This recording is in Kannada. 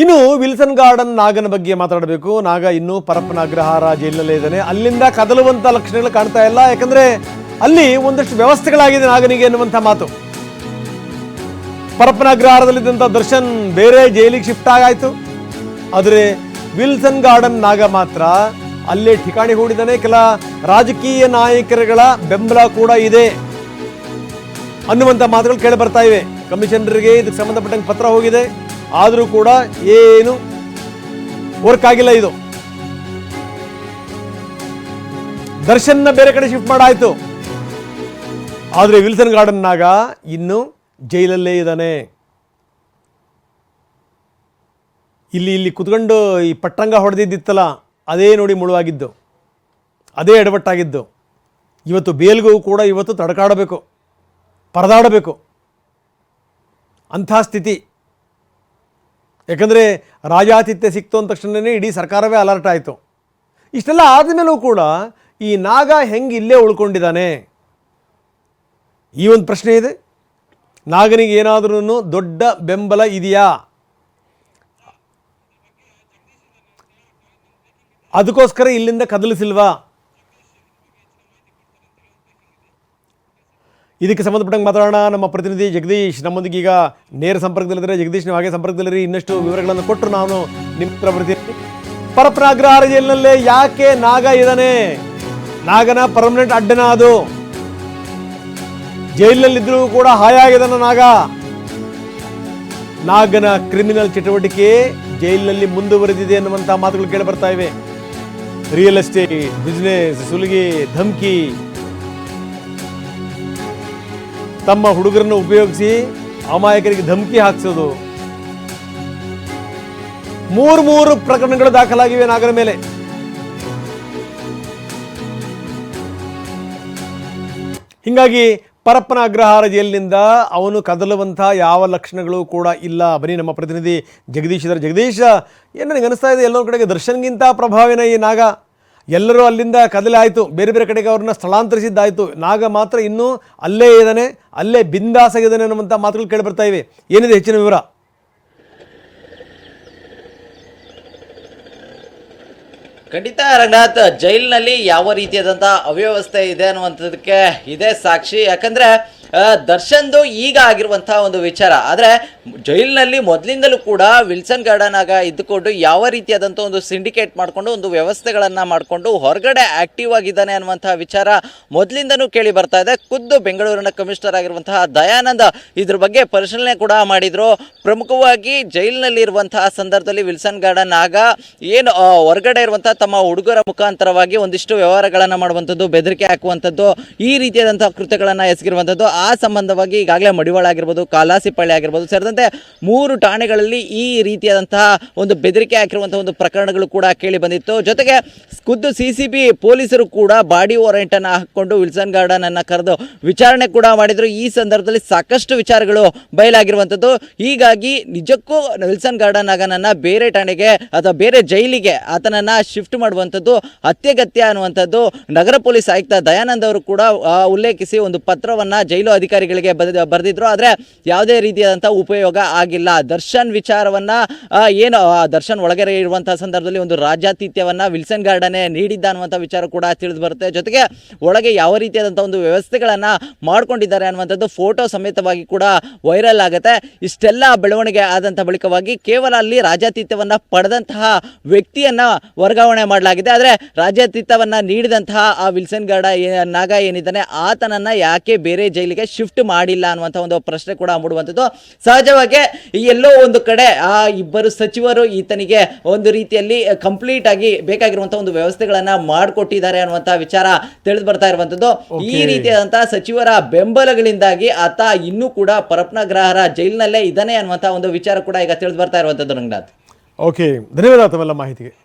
ಇನ್ನು ವಿಲ್ಸನ್ ಗಾರ್ಡನ್ ನಾಗನ ಬಗ್ಗೆ ಮಾತಾಡಬೇಕು. ನಾಗ ಇನ್ನೂ ಪರಪ್ಪನ ಅಗ್ರಹಾರ ಜೈಲಿನಲ್ಲೇ ಇದ್ದಾನೆ. ಅಲ್ಲಿಂದ ಕದಲುವಂತ ಲಕ್ಷಣಗಳು ಕಾಣ್ತಾ ಇಲ್ಲ. ಯಾಕಂದ್ರೆ ಅಲ್ಲಿ ಒಂದಷ್ಟು ವ್ಯವಸ್ಥೆಗಳಾಗಿದೆ ನಾಗನಿಗೆ ಎನ್ನುವಂಥ ಮಾತು. ಪರಪ್ಪನ ದರ್ಶನ್ ಬೇರೆ ಜೈಲಿಗೆ ಶಿಫ್ಟ್ ಆಗಾಯ್ತು. ಆದರೆ ವಿಲ್ಸನ್ ಗಾರ್ಡನ್ ನಾಗ ಮಾತ್ರ ಅಲ್ಲೇ ಠಿಕಾಣಿ ಹೂಡಿದ್ದಾನೆ. ಕೆಲ ರಾಜಕೀಯ ನಾಯಕರುಗಳ ಬೆಂಬಲ ಕೂಡ ಇದೆ ಅನ್ನುವಂಥ ಮಾತುಗಳು ಕೇಳಿ ಬರ್ತಾ ಇವೆ. ಕಮಿಷನರ್ಗೆ ಇದಕ್ಕೆ ಸಂಬಂಧಪಟ್ಟಂಗೆ ಪತ್ರ ಹೋಗಿದೆ. ಆದರೂ ಕೂಡ ಏನು ವರ್ಕ್ ಆಗಿಲ್ಲ ಇದು. ದರ್ಶನ್ನ ಬೇರೆ ಕಡೆ ಶಿಫ್ಟ್ ಮಾಡಾಯಿತು. ಆದರೆ ವಿಲ್ಸನ್ ಗಾರ್ಡನ್ನಾಗ ಇನ್ನು ಜೈಲಲ್ಲೇ ಇದ್ದಾನೆ. ಇಲ್ಲಿ ಇಲ್ಲಿ ಕುತ್ಕೊಂಡು ಈ ಪಟ್ಟಂಗ ಹೊಡೆದಿದ್ದಿತ್ತಲ್ಲ, ಅದೇ ನೋಡಿ ಮುಳುವಾಗಿದ್ದು. ಅದೇ ಎಡವಟ್ಟಾಗಿದ್ದು. ಇವತ್ತು ಬೇಲ್ಗೂ ಕೂಡ ಇವತ್ತು ತಡಕಾಡಬೇಕು. ಪರದಾಡಬೇಕು. ಅಂಥ ಸ್ಥಿತಿ. ಯಾಕಂದರೆ ರಾಜಾತಿಥ್ಯ ಸಿಕ್ತು ಅಂದ ತಕ್ಷಣವೇ ಇಡೀ ಸರ್ಕಾರವೇ ಅಲರ್ಟ್ ಆಯಿತು. ಇಷ್ಟೆಲ್ಲ ಆದಮೇಲೂ ಕೂಡ ಈ ನಾಗ ಹೆಂಗೆ ಇಲ್ಲೇ ಉಳ್ಕೊಂಡಿದ್ದಾನೆ? ಈ ಒಂದು ಪ್ರಶ್ನೆ ಇದೆ. ನಾಗನಿಗೆ ಏನಾದ್ರೂ ದೊಡ್ಡ ಬೆಂಬಲ ಇದೆಯಾ? ಅದಕ್ಕೋಸ್ಕರ ಇಲ್ಲಿಂದ ಕದಲಿಸಿಲ್ವಾ? ಇದಕ್ಕೆ ಸಂಬಂಧಪಟ್ಟಂಗೆ ಮಾತಾಡೋಣ. ನಮ್ಮ ಪ್ರತಿನಿಧಿ ಜಗದೀಶ್, ನಮ್ಮೊಂದಿಗೆ ಈಗ ನೇರ ಸಂಪರ್ಕದಲ್ಲಿದ್ದಾರೆ. ಜಗದೀಶ್, ನೀವು ಹಾಗೆ ಸಂಪರ್ಕದಲ್ಲಿರಿ. ಇನ್ನಷ್ಟು ವಿವರಗಳನ್ನು ಕೊಟ್ಟರು ನಾನು ನಿಮ್ಮ ಪ್ರತಿನಿಧಿ ಪರಪ್ರಾಗ್ರಹ ಅಗ್ರಹಾರ ಜೈಲಿನಲ್ಲೇ ಯಾಕೆ ನಾಗ ಇದ್ದಾನೆ? ನಾಗನ ಪರ್ಮನೆಂಟ್ ಅಡ್ಡನ ಅದು. ಜೈಲಿನಲ್ಲಿದ್ದರೂ ಕೂಡ ಹಾಯಾಗಿದ್ದಾನ ನಾಗ. ನಾಗನ ಕ್ರಿಮಿನಲ್ ಚಟುವಟಿಕೆ ಜೈಲಿನಲ್ಲಿ ಮುಂದುವರೆದಿದೆ ಅನ್ನುವಂಥ ಮಾತುಗಳು ಕೇಳಿ ಬರ್ತಾ ಇವೆ. ರಿಯಲ್ ಎಸ್ಟೇಟ್ ಬಿಸ್ನೆಸ್ ಸುಲಿಗೆ, ಧಮ್ಕಿ. ತಮ್ಮ ಹುಡುಗರನ್ನು ಉಪಯೋಗಿಸಿ ಅಮಾಯಕರಿಗೆ ಧಮಕಿ ಹಾಕಿಸೋದು. ಮೂರು ಮೂರು ಪ್ರಕರಣಗಳು ದಾಖಲಾಗಿವೆ ನಾಗರ ಮೇಲೆ. ಹಿಂಗಾಗಿ ಪರಪ್ಪನ ಅಗ್ರಹಾರ ಜೈಲಿನಿಂದ ಅವನು ಕದಲುವಂತಹ ಯಾವ ಲಕ್ಷಣಗಳು ಕೂಡ ಇಲ್ಲ. ಬನ್ನಿ ನಮ್ಮ ಪ್ರತಿನಿಧಿ ಜಗದೀಶ್ ಇದ್ದಾರೆ. ಜಗದೀಶ, ಏನು ನನಗೆ ಅನಿಸ್ತಾ ಇದೆ? ಎಲ್ಲರ ಕಡೆಗೆ ದರ್ಶನ್ಗಿಂತ ಪ್ರಭಾವಿನ ಈ ನಾಗ? ಎಲ್ಲರೂ ಅಲ್ಲಿಂದ ಕದಲಾಯಿತು. ಬೇರೆ ಬೇರೆ ಕಡೆಗೆ ಅವ್ರನ್ನ ಸ್ಥಳಾಂತರಿಸಿದ್ದಾಯಿತು. ನಾಗ ಮಾತ್ರ ಇನ್ನೂ ಅಲ್ಲೇ ಇದ್ದಾನೆ, ಅಲ್ಲೇ ಬಿಂದಾಸಾಗಿದ್ದಾನೆ ಅನ್ನುವಂಥ ಮಾತುಗಳು ಕೇಳಿ ಬರ್ತಾ ಇವೆ. ಏನಿದೆ ಹೆಚ್ಚಿನ ವಿವರ? ಖಂಡಿತ ರಂಗನಾಥ್, ಜೈಲಿನಲ್ಲಿ ಯಾವ ರೀತಿಯಾದಂಥ ಅವ್ಯವಸ್ಥೆ ಇದೆ ಅನ್ನುವಂಥದ್ದಕ್ಕೆ ಇದೇ ಸಾಕ್ಷಿ. ಯಾಕಂದ್ರೆ ದರ್ಶನ್ದು ಈಗ ಆಗಿರುವಂತಹ ಒಂದು ವಿಚಾರ. ಆದರೆ ಜೈಲಿನಲ್ಲಿ ಮೊದಲಿಂದಲೂ ಕೂಡ ವಿಲ್ಸನ್ ಗಾರ್ಡನ್ ಆಗ ಇದ್ದುಕೊಂಡು ಯಾವ ರೀತಿಯಾದಂಥ ಒಂದು ಸಿಂಡಿಕೇಟ್ ಮಾಡಿಕೊಂಡು ಒಂದು ವ್ಯವಸ್ಥೆಗಳನ್ನು ಮಾಡಿಕೊಂಡು ಹೊರಗಡೆ ಆಕ್ಟಿವ್ ಆಗಿದ್ದಾನೆ ಅನ್ನುವಂತಹ ವಿಚಾರ ಮೊದಲಿಂದನೂ ಕೇಳಿ ಬರ್ತಾ ಇದೆ. ಖುದ್ದು ಬೆಂಗಳೂರಿನ ಕಮಿಷನರ್ ಆಗಿರುವಂತಹ ದಯಾನಂದ ಇದ್ರ ಬಗ್ಗೆ ಪರಿಶೀಲನೆ ಕೂಡ ಮಾಡಿದರು. ಪ್ರಮುಖವಾಗಿ ಜೈಲಿನಲ್ಲಿ ಇರುವಂತಹ ಸಂದರ್ಭದಲ್ಲಿ ವಿಲ್ಸನ್ ಗಾರ್ಡನ್ ಆಗ ಏನು ಹೊರಗಡೆ ಇರುವಂತಹ ತಮ್ಮ ಹುಡುಗರ ಮುಖಾಂತರವಾಗಿ ಒಂದಿಷ್ಟು ವ್ಯವಹಾರಗಳನ್ನು ಮಾಡುವಂಥದ್ದು, ಬೆದರಿಕೆ ಹಾಕುವಂಥದ್ದು, ಈ ರೀತಿಯಾದಂತಹ ಕೃತ್ಯಗಳನ್ನು ಎಸಗಿರುವಂಥದ್ದು. ಸಂಬಂಧವಾಗಿ ಈಗಾಗಲೇ ಮಡಿವಾಳ ಆಗಿರ್ಬೋದು ಕಾಲಾಸಿಪಳ್ಳಿ ಆಗಿರ್ಬೋದು ಸೇರಿದಂತೆ ಮೂರು ಠಾಣೆಗಳಲ್ಲಿ ಈ ರೀತಿಯಾದಂತಹ ಒಂದು ಬೆದರಿಕೆ ಹಾಕಿರುವಂತಹ ಒಂದು ಪ್ರಕರಣಗಳು ಕೂಡ ಕೇಳಿ ಬಂದಿತ್ತು. ಜೊತೆಗೆ ಖುದ್ದು ಸಿ ಸಿ ಬಿ ಪೊಲೀಸರು ಕೂಡ ಬಾಡಿ ವಾರೆಂಟ್ ಅನ್ನು ಹಾಕೊಂಡು ವಿಲ್ಸನ್ ಗಾರ್ಡನ್ ಅನ್ನು ಕರೆದು ವಿಚಾರಣೆ ಕೂಡ ಮಾಡಿದ್ರು. ಈ ಸಂದರ್ಭದಲ್ಲಿ ಸಾಕಷ್ಟು ವಿಚಾರಗಳು ಬಯಲಾಗಿರುವಂಥದ್ದು. ಹೀಗಾಗಿ ನಿಜಕ್ಕೂ ವಿಲ್ಸನ್ ಗಾರ್ಡನ್ ಆಗನನ್ನ ಬೇರೆ ಠಾಣೆಗೆ ಅಥವಾ ಬೇರೆ ಜೈಲಿಗೆ ಆತನನ್ನ ಶಿಫ್ಟ್ ಮಾಡುವಂಥದ್ದು ಅತ್ಯಗತ್ಯ ಅನ್ನುವಂಥದ್ದು ನಗರ ಪೊಲೀಸ್ ಆಯುಕ್ತ ದಯಾನಂದ್ ಅವರು ಕೂಡ ಉಲ್ಲೇಖಿಸಿ ಒಂದು ಪತ್ರವನ್ನ ಜೈಲು ಅಧಿಕಾರಿಗಳಿಗೆ ಬರೆದ, ಬರೆದಿದ್ರು. ಆದರೆ ಯಾವುದೇ ರೀತಿಯಾದಂಥ ಉಪಯೋಗ ಆಗಿಲ್ಲ. ದರ್ಶನ್ ವಿಚಾರವನ್ನ ಏನು ದರ್ಶನ್ ಒಳಗಡೆ ಇರುವಂತಹ ಸಂದರ್ಭದಲ್ಲಿ ಒಂದು ರಾಜ್ಯಾತಿಥ್ಯವನ್ನ ವಿಲ್ಸನ್ ಗಾರ್ಡನ್ ನೀಡಿದ್ದ ಅನ್ನುವಂಥ ವಿಚಾರ ಕೂಡ ತಿಳಿದು ಬರುತ್ತೆ. ಜೊತೆಗೆ ಒಳಗೆ ಯಾವ ರೀತಿಯಾದಂಥ ಒಂದು ವ್ಯವಸ್ಥೆಗಳನ್ನ ಮಾಡ್ಕೊಂಡಿದ್ದಾರೆ ಅನ್ನುವಂಥದ್ದು ಫೋಟೋ ಸಮೇತವಾಗಿ ಕೂಡ ವೈರಲ್ ಆಗುತ್ತೆ. ಇಷ್ಟೆಲ್ಲ ಬೆಳವಣಿಗೆ ಆದಂಥ ಬಳಿಕವಾಗಿ ಕೇವಲ ಅಲ್ಲಿ ರಾಜ್ಯಾತಿಥ್ಯವನ್ನ ಪಡೆದಂತಹ ವ್ಯಕ್ತಿಯನ್ನ ವರ್ಗಾವಣೆ ಮಾಡಲಾಗಿದೆ. ಆದರೆ ರಾಜ್ಯಾತಿಥ್ಯವನ್ನ ನೀಡಿದಂತಹ ಆ ವಿಲ್ಸನ್ ಗಾರ್ಡ ನಾಗ ಏನಿದ್ದಾನೆ, ಆತನನ್ನ ಯಾಕೆ ಬೇರೆ ಜೈಲಿಗೆ ಶಿಫ್ಟ್ ಮಾಡಿಲ್ಲ ಅನ್ನುವಂಥ ಒಂದು ಪ್ರಶ್ನೆ ಕೂಡ ಮೂಡುವಂಥದ್ದು. ಸಹಜವಾಗಿ ಎಲ್ಲೋ ಒಂದು ಕಡೆ ಆ ಇಬ್ಬರು ಸಚಿವರು ಈತನಿಗೆ ಒಂದು ರೀತಿಯಲ್ಲಿ ಕಂಪ್ಲೀಟ್ ಆಗಿ ಬೇಕಾಗಿರುವಂತಹ ಒಂದು ವ್ಯವಸ್ಥೆಗಳನ್ನ ಮಾಡಿಕೊಟ್ಟಿದ್ದಾರೆ ಅನ್ನುವಂಥ ವಿಚಾರ ತಿಳಿದು ಬರ್ತಾ ಇರುವಂಥದ್ದು. ಈ. ರೀತಿಯಾದಂತಹ ಸಚಿವರ ಬೆಂಬಲಗಳಿಂದಾಗಿ ಆತ ಇನ್ನೂ ಕೂಡ ಪರಪ್ನಗ್ರಹರ ಜೈಲಿನಲ್ಲೇ ಇದ್ದಾನೆ ಅನ್ನುವಂಥ ಒಂದು ವಿಚಾರ ಕೂಡ ಈಗ ತಿಳಿದು ಬರ್ತಾ ಇರುವಂಥದ್ದು ರಂಗನಾಥ್. ಓಕೆ ಧನ್ಯವಾದ ತಮ್ಮೆಲ್ಲ ಮಾಹಿತಿಗೆ.